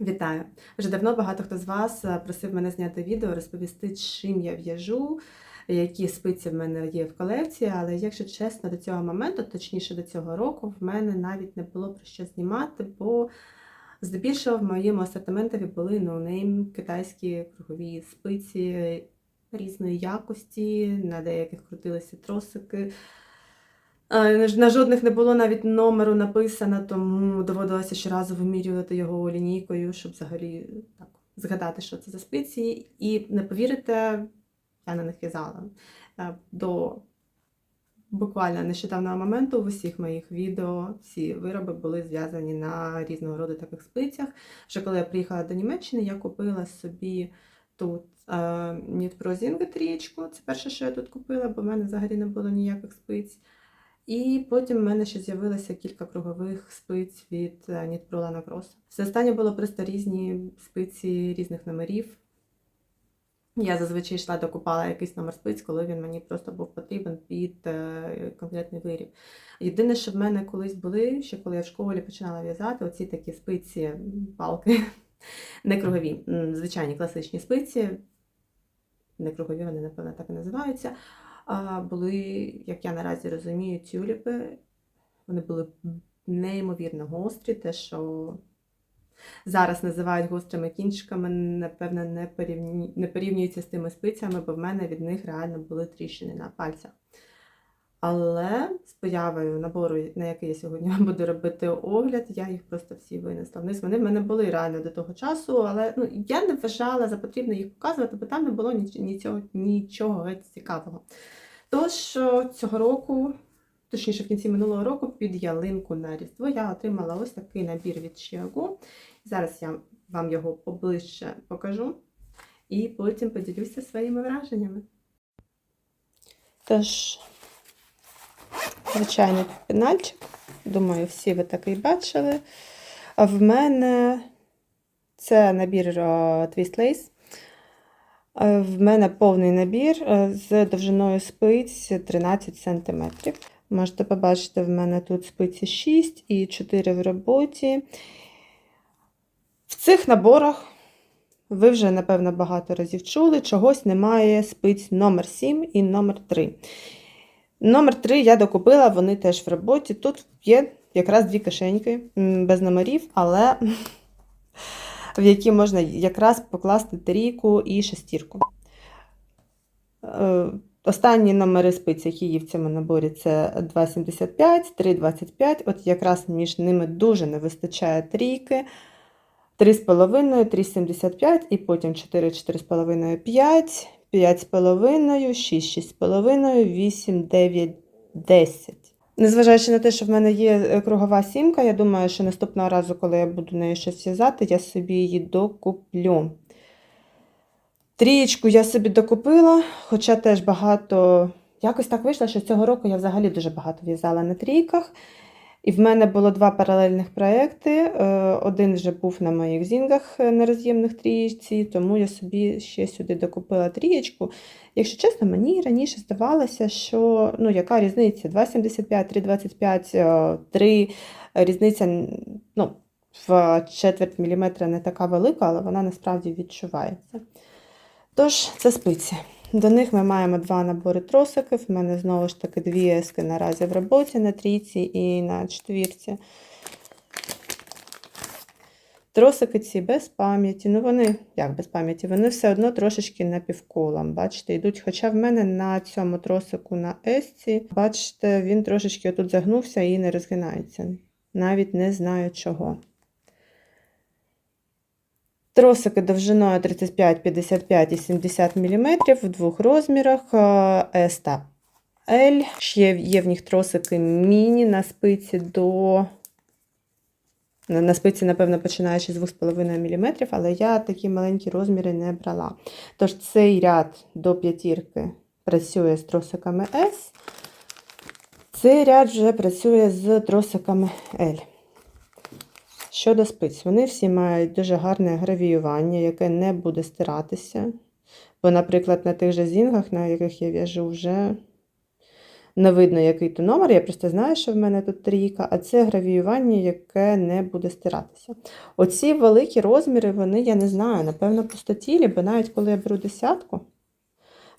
Вітаю! Вже давно багато хто з вас е, просив мене зняти відео, розповісти, чим я в'яжу, які спиці в мене є в колекції. Але якщо чесно, до цього моменту, точніше до цього року, в мене навіть не було про що знімати, бо здебільшого в моєму асортиментові були ноунейм китайські кругові спиці різної якості, на деяких крутилися тросики. Е, На жодних не було навіть номеру написано, тому доводилося щоразу вимірювати його лінійкою, щоб взагалі так згадати, що це за спиці. І не повірите, я на них в'язала. Е, До буквально нещодавнього моменту в усіх моїх відео ці вироби були зв'язані на різного роду таких спицях. Вже коли я приїхала до Німеччини, я купила собі тут е, Нітпрозінги трієчку. Це перше, що я тут купила, бо в мене взагалі не було ніяких спиць. І потім в мене ще з'явилося кілька кругових спиць від е, Pro Lana Cross. Все останнє було просто різні спиці різних номерів. Я зазвичай йшла докупала якийсь номер спиць, коли він мені просто був потрібен під е, конкретний виріб. Єдине, що в мене колись були, ще коли я в школі починала в'язати, оці такі спиці, палки, не кругові, звичайні класичні спиці, не кругові, вони, напевно, так і називаються. Були, як я наразі розумію, тюліпи. Вони були неймовірно гострі, те, що зараз називають гострими кінчиками, напевно, не, порівні... не порівнюються з тими спицями, бо в мене від них реально були тріщини на пальцях. Але з появою набору, на який я сьогодні буду робити огляд, я їх просто всі винесла вниз. Вони в мене були реально до того часу, але ну, я не вважала за потрібно їх показувати, бо там не було ніч- нічого, нічого цікавого. Тож цього року, точніше, в кінці минулого року, під ялинку на Різдво я отримала ось такий набір від Chiago. Зараз я вам його поближче покажу і потім поділюся своїми враженнями. Тож, звичайний пенальчик. Думаю, всі ви такий бачили. В мене це набір е, Twist Lace. Е, В мене повний набір е, з довжиною спиць 13 см. Можете побачити, в мене тут спиці 6 і 4 в роботі. В цих наборах ви вже, напевно, багато разів чули, чогось немає спиць номер 7 і номер 3. Номер 3 я докупила, вони теж в роботі. Тут є якраз дві кишеньки без номерів, але в які можна якраз покласти трійку і шестірку. Е, Останні номери спиць, які є в цьому наборі, це 2,75, 3,25. От якраз між ними дуже не вистачає трійки. 3,5, 3,75 і потім 4, 4,5, 5, 5,5, 6, 6,5, 8, 9, 10. Незважаючи на те, що в мене є е, кругова сімка, я думаю, що наступного разу, коли я буду нею щось в'язати, я собі її докуплю. Трієчку я собі докупила, хоча теж багато. Якось так вийшло, що цього року я взагалі дуже багато в'язала на трійках. І в мене було два паралельних проекти. Е, Один вже був на моїх зінгах е, на роз'ємних трієчці, тому я собі ще сюди докупила трієчку. Якщо чесно, мені раніше здавалося, що ну, яка різниця? 2,75, 3,25, 3 різниця ну, в четверть міліметра не така велика, але вона насправді відчувається. Тож, це спиці. До них ми маємо два набори тросиків. У мене знову ж таки дві ески наразі в роботі на трійці і на четвірці. Тросики ці без пам'яті. Ну, вони, як без пам'яті, вони все одно трошечки напівколом. Бачите, йдуть. Хоча в мене на цьому тросику на есці, бачите, він трошечки отут загнувся і не розгинається. Навіть не знаю чого. Тросики довжиною 35, 55 і 70 мм в двох розмірах S та L. Ще є в них тросики міні на спиці до. На спиці, напевно, починаючи з 2,5 мм, але я такі маленькі розміри не брала. Тож цей ряд до п'ятірки працює з тросиками S. Цей ряд вже працює з тросиками L. Щодо спиць, вони всі мають дуже гарне гравіювання, яке не буде стиратися. Бо, наприклад, на тих же зінгах, на яких я в'яжу вже Не видно, який то номер, я просто знаю, що в мене тут трійка, а це гравіювання, яке не буде стиратися. Оці великі розміри, вони, я не знаю, напевно, пустотілі, бо навіть коли я беру десятку,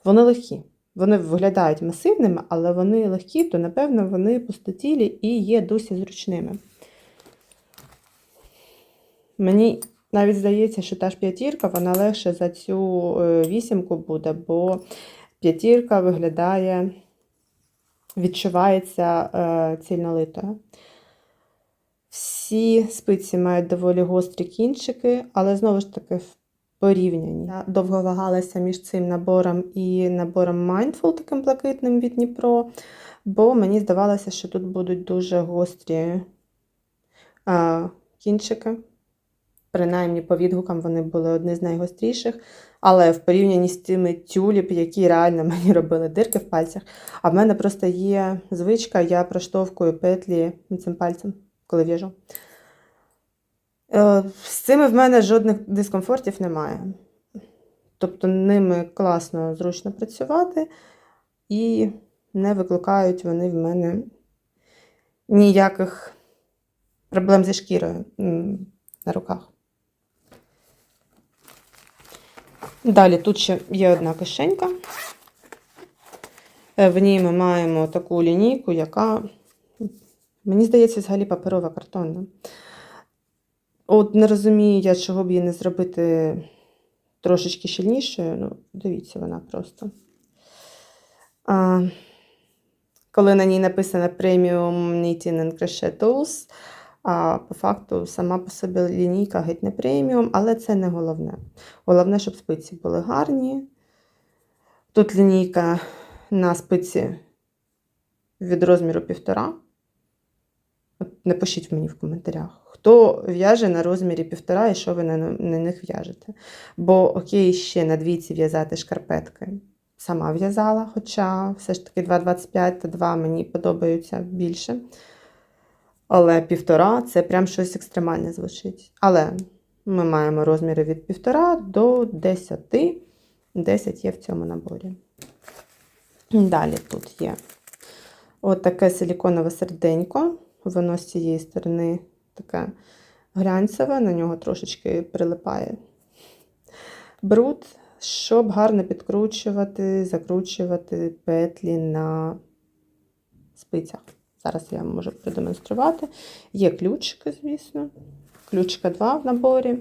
вони легкі. Вони виглядають масивними, але вони легкі, то, напевно, вони пустотілі і є досі зручними. Мені навіть здається, що та ж п'ятірка, вона легше за цю е, вісімку буде, бо п'ятірка виглядає, відчувається е, цільнолитою. Всі спиці мають доволі гострі кінчики, але знову ж таки в порівнянні. Я довго вагалася між цим набором і набором Mindful, таким блакитним від Дніпро, бо мені здавалося, що тут будуть дуже гострі е, кінчики. Принаймні, по відгукам вони були одні з найгостріших, але в порівнянні з тими тюліп, які реально мені робили дирки в пальцях. А в мене просто є звичка, я проштовхую петлі цим пальцем, коли в'яжу. Е, З цими в мене жодних дискомфортів немає. Тобто ними класно, зручно працювати, і не викликають вони в мене ніяких проблем зі шкірою на руках. Далі тут ще є одна кишенька. Е, В ній ми маємо таку лінійку, яка, мені здається, взагалі паперова картонна. От не розумію я, чого б її не зробити трошечки щільнішою. Ну, дивіться, вона просто. А, коли на ній написано Premium Knitting and Crochet Tools, а по факту сама по собі лінійка геть не преміум, але це не головне. Головне, щоб спиці були гарні. Тут лінійка на спиці від розміру півтора. От Напишіть мені в коментарях, хто в'яже на розмірі півтора і що ви на, на них в'яжете. Бо окей, ще на двійці в'язати шкарпетки. Сама в'язала, хоча все ж таки 2,25 та 2 мені подобаються більше. Але півтора це прям щось екстремальне звучить. Але ми маємо розміри від півтора до 10. 10 є в цьому наборі. Далі тут є от силіконове серденько. Воно з цієї сторони таке глянцеве, на нього трошечки прилипає бруд, щоб гарно підкручувати, закручувати петлі на спицях. Зараз я вам можу продемонструвати. Є ключики, звісно. Ключика 2 в наборі.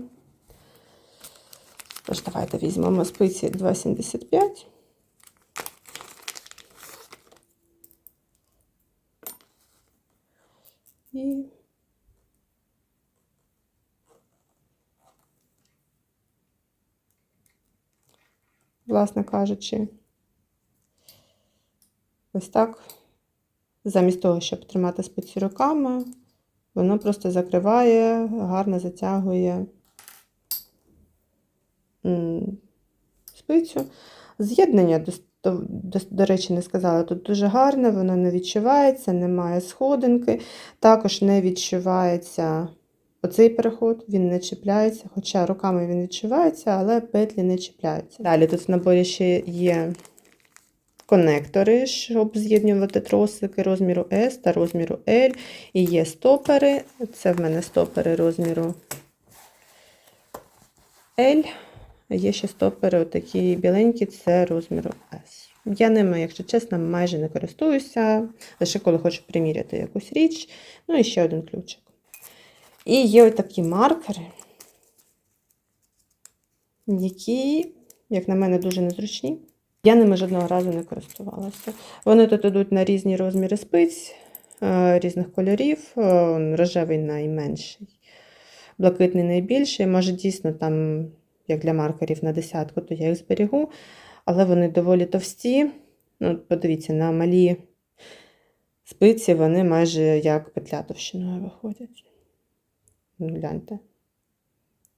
Тож, давайте візьмемо спиці 2,75. І власне кажучи, ось так замість того, щоб тримати спиці руками, воно просто закриває, гарно затягує спицю. З'єднання, до, до, до речі, не сказала, тут дуже гарне, воно не відчувається, немає сходинки, також не відчувається оцей переход, він не чіпляється, хоча руками він відчувається, але петлі не чіпляються. Далі тут в наборі ще є конектори, щоб з'єднувати тросики розміру S та розміру L. І є стопери. Це в мене стопери розміру L. Є ще стопери, отакі біленькі, це розміру S. Я ними, якщо чесно, майже не користуюся, лише коли хочу приміряти якусь річ. Ну і ще один ключик. І є отакі маркери, які, як на мене, дуже незручні. Я ними жодного разу не користувалася. Вони тут йдуть на різні розміри спиць, е, різних кольорів, е, рожевий найменший, блакитний найбільший. Може, дійсно, там, як для маркерів на десятку, то я їх зберігу, але вони доволі товсті. Ну, Подивіться, на малі спиці вони майже як петля товщиною виходять. Ну, Гляньте.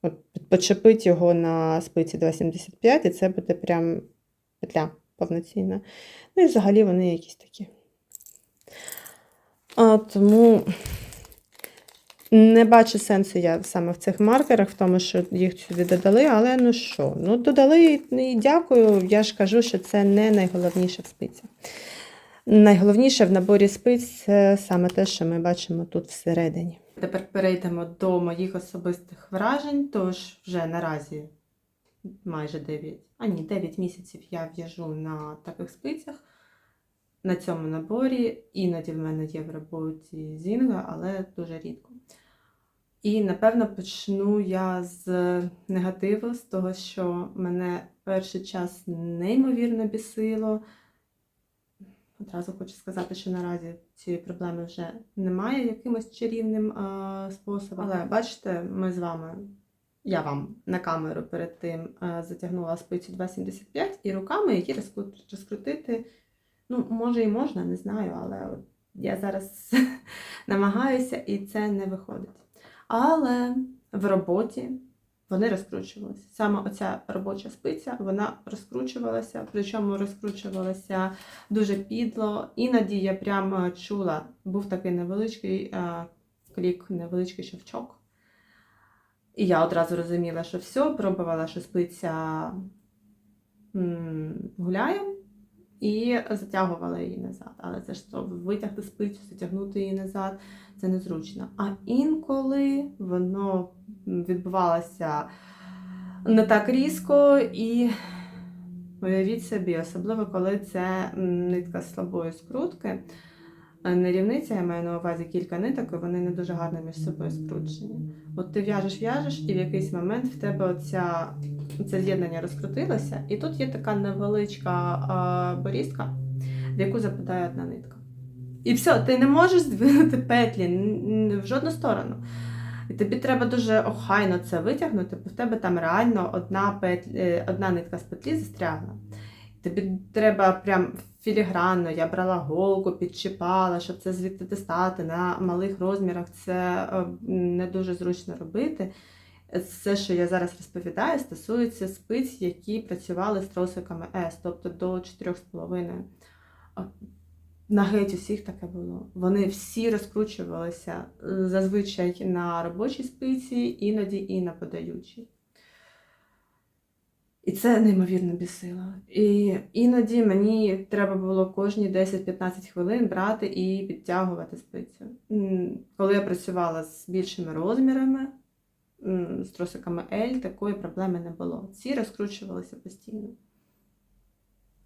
От Почепить його на спиці 2,75, і це буде прям петля повноцінна. Ну і взагалі вони якісь такі. А, Тому не бачу сенсу я саме в цих маркерах, в тому, що їх сюди додали, але ну що, ну додали і дякую. Я ж кажу, що це не найголовніше в спицях. Найголовніше в наборі спиць це саме те, що ми бачимо тут всередині. Тепер перейдемо до моїх особистих вражень, тож вже наразі майже 9, а ні, 9 місяців я в'яжу на таких спицях. На цьому наборі іноді в мене є в роботі зінга, але дуже рідко. І напевно почну я з негативу, з того, що мене перший час неймовірно бісило. Одразу хочу сказати, що наразі цієї проблеми вже немає якимось чарівним а, способом. Але бачите, ми з вами, я вам на камеру перед тим затягнула спицю 2,75 і руками її розкрутити. Ну, може і можна, не знаю, але я зараз намагаюся і це не виходить. Але в роботі вони розкручувалися. Саме оця робоча спиця, вона розкручувалася, причому розкручувалася дуже підло. Іноді я прямо чула, був такий невеличкий е, клік, невеличкий щовчок. І я одразу розуміла, що все, пробувала, що спиця гуляє, і затягувала її назад. Але це ж то витягти спицю, затягнути її назад це незручно. А інколи воно відбувалося не так різко і уявіть собі, особливо коли це нитка слабої скрутки. Не рівниця, я маю на увазі кілька ниток, і вони не дуже гарно між собою скручені. От ти в'яжеш, в'яжеш, і в якийсь момент в тебе оця, це з'єднання розкрутилося, і тут є така невеличка а, борістка, в яку западає одна нитка. І все, ти не можеш здвинути петлі в жодну сторону. І тобі треба дуже охайно це витягнути, бо в тебе там реально одна, петлі, е, одна нитка з петлі застрягла. Тобі треба прям філігранно, я брала голку, підчіпала, щоб це звідти дістати на малих розмірах. Це е, не дуже зручно робити. Все, що я зараз розповідаю, стосується спиць, які працювали з тросиками S, тобто до 4,5. На геть усіх таке було. Вони всі розкручувалися е, зазвичай на робочій спиці, іноді і на подаючій. І це неймовірно бісило. І іноді мені треба було кожні 10-15 хвилин брати і підтягувати спицю. Коли я працювала з більшими розмірами, з тросиками L, такої проблеми не було. Ці розкручувалися постійно.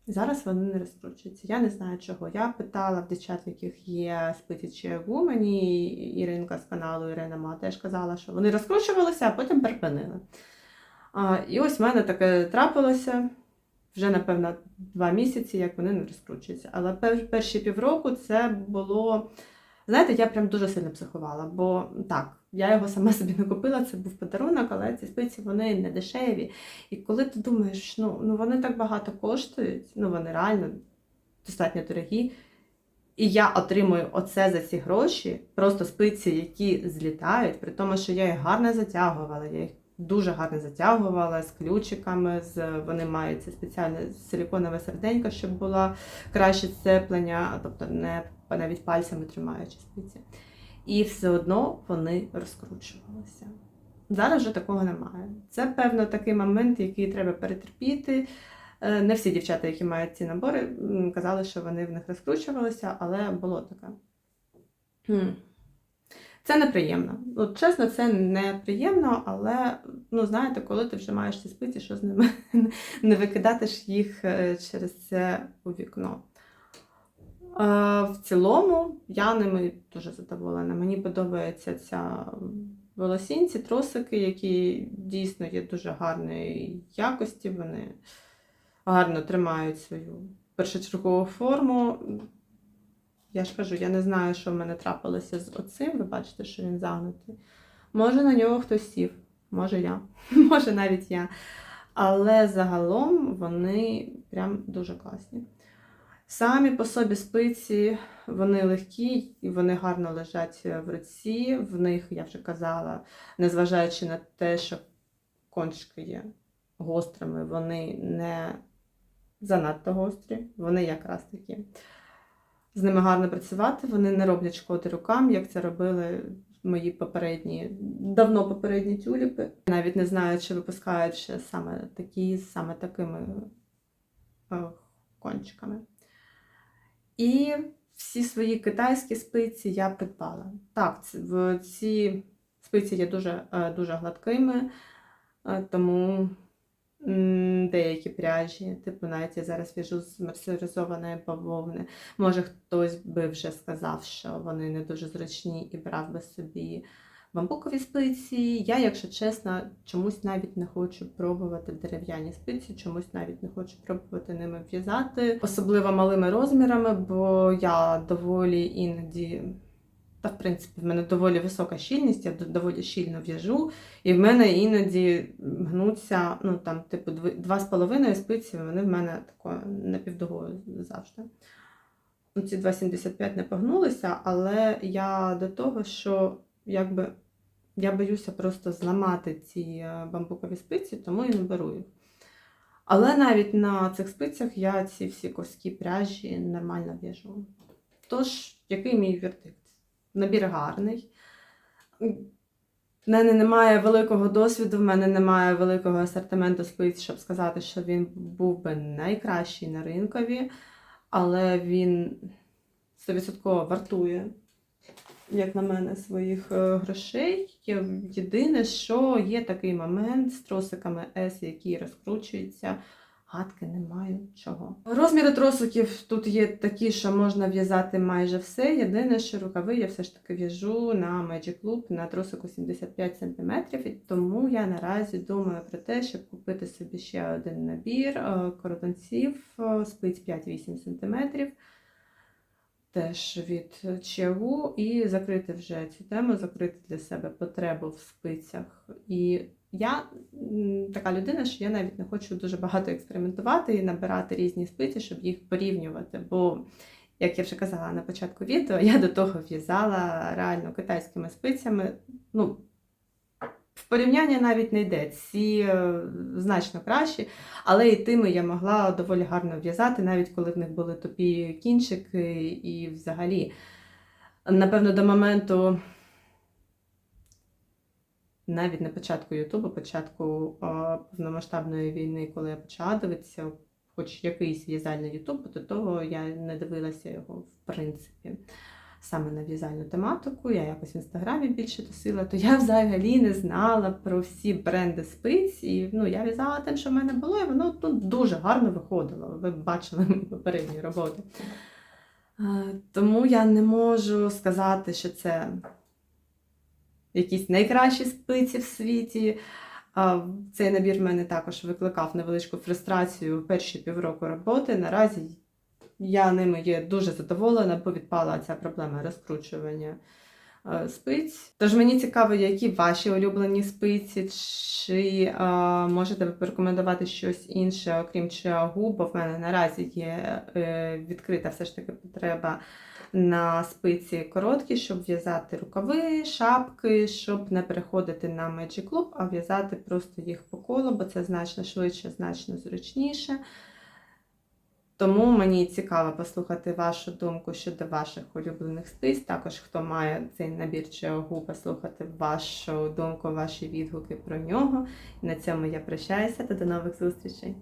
Зараз вони не розкручуються. Я не знаю чого. Я питала в дівчат, в яких є спиці чи гумані, Іринка з каналу Ірина Ма теж казала, що вони розкручувалися, а потім припинили. І ось в мене таке трапилося вже, напевно, два місяці, як вони не розкручуються. Але перші півроку це було. Знаєте, я прям дуже сильно психувала, бо так, я його сама собі не купила, це був подарунок, але ці спиці вони не дешеві. І коли ти думаєш, ну, ну вони так багато коштують, ну вони реально достатньо дорогі. І я отримую оце за ці гроші, просто спиці, які злітають, при тому, що я їх гарно затягувала, я їх дуже гарно затягувала з ключиками, з, вони мають це спеціальне силіконове серденько, щоб було краще сцеплення, тобто не навіть пальцями тримаючи спиці. І все одно вони розкручувалися. Зараз вже такого немає. Це, певно, такий момент, який треба перетерпіти. Е, Не всі дівчата, які мають ці набори, казали, що вони в них розкручувалися, але було таке. Це неприємно. От, чесно, це неприємно, але ну, знаєте, коли ти вже маєш ці спиці, що з ними не викидати ж їх е, через це у вікно. Е, В цілому я ними дуже задоволена. Мені подобається ця волосінці, тросики, які дійсно є дуже гарної якості. Вони гарно тримають свою першочергову форму. Я ж кажу, я не знаю, що в мене трапилося з оцим. Ви бачите, що він загнутий. Може, на нього хтось сів, може я, може навіть я. Але загалом вони прям дуже класні. Самі по собі спиці, вони легкі і вони гарно лежать в руці. В них, я вже казала, незважаючи на те, що кончики є гострими, вони не занадто гострі, вони якраз такі. З ними гарно працювати, вони не роблять шкоди рукам, як це робили мої попередні, давно попередні тюліпи. Навіть не знаю, чи випускають ще саме такі, саме такими е, кончиками. І всі свої китайські спиці я придбала. Так, ці спиці є дуже, е, дуже гладкими, е, тому деякі пряжі, типу навіть я зараз в'яжу з мерсеризованої бавовни. Може, хтось би вже сказав, що вони не дуже зручні і брав би собі бамбукові спиці. Я, якщо чесно, чомусь навіть не хочу пробувати дерев'яні спиці, чомусь навіть не хочу пробувати ними в'язати, особливо малими розмірами, бо я доволі іноді. Та, в принципі, в мене доволі висока щільність, я доволі щільно в'яжу, і в мене іноді гнуться, ну там, типу, дви- два з половиною спиці, вони в мене такою напівдугою завжди. Ну, Ці 2,75 не погнулися, але я до того, що якби я боюся просто зламати ці е, бамбукові спиці, тому і не беру їх. Але навіть на цих спицях я ці всі ковські пряжі нормально в'яжу. Тож, який мій вердикт? Набір гарний. В мене немає великого досвіду, в мене немає великого асортименту спиць, щоб сказати, що він був би найкращий на ринкові, але він 100% вартує, як на мене, своїх е, грошей. Єдине, що є такий момент з тросиками S, які розкручуються. Гадки не маю чого. Розміри тросиків тут є такі, що можна в'язати майже все. Єдине, що рукави я все ж таки в'яжу на Magic Loop на тросику 75 см, тому я наразі думаю про те, щоб купити собі ще один набір е, кордонців, е, спиць 5-8 см. Теж від ЧАУ і закрити вже цю тему, закрити для себе потребу в спицях. І я така людина, що я навіть не хочу дуже багато експериментувати і набирати різні спиці, щоб їх порівнювати. Бо, як я вже казала на початку відео, я до того в'язала реально китайськими спицями. Ну, в порівняння навіть не йде. Ці е, значно кращі, але і тими я могла доволі гарно в'язати, навіть коли в них були тупі кінчики і взагалі. Напевно, до моменту навіть на початку Ютубу, початку повномасштабної війни, коли я почала дивитися хоч якийсь в'язальний Ютуб, до того я не дивилася його в принципі. Саме на в'язальну тематику, я якось в інстаграмі більше тусила, то я взагалі не знала про всі бренди спиць. І ну, я в'язала тим, що в мене було, і воно ну, дуже гарно виходило. Ви бачили мої попередні роботи. Тому я не можу сказати, що це якісь найкращі спиці в світі. Цей набір в мене також викликав невеличку фрустрацію в перші півроку роботи. Наразі я ними є дуже задоволена, бо відпала ця проблема розкручування спиць. Тож мені цікаво, які ваші улюблені спиці, чи е, можете ви порекомендувати щось інше, окрім чиагу, бо в мене наразі є е, відкрита все ж таки потреба на спиці короткі, щоб в'язати рукави, шапки, щоб не переходити на Magic Loop, а в'язати просто їх по колу, бо це значно швидше, значно зручніше. Тому мені цікаво послухати вашу думку щодо ваших улюблених спиць. Також хто має цей набір чиагу, послухати вашу думку, ваші відгуки про нього. І на цьому я прощаюся та до нових зустрічей.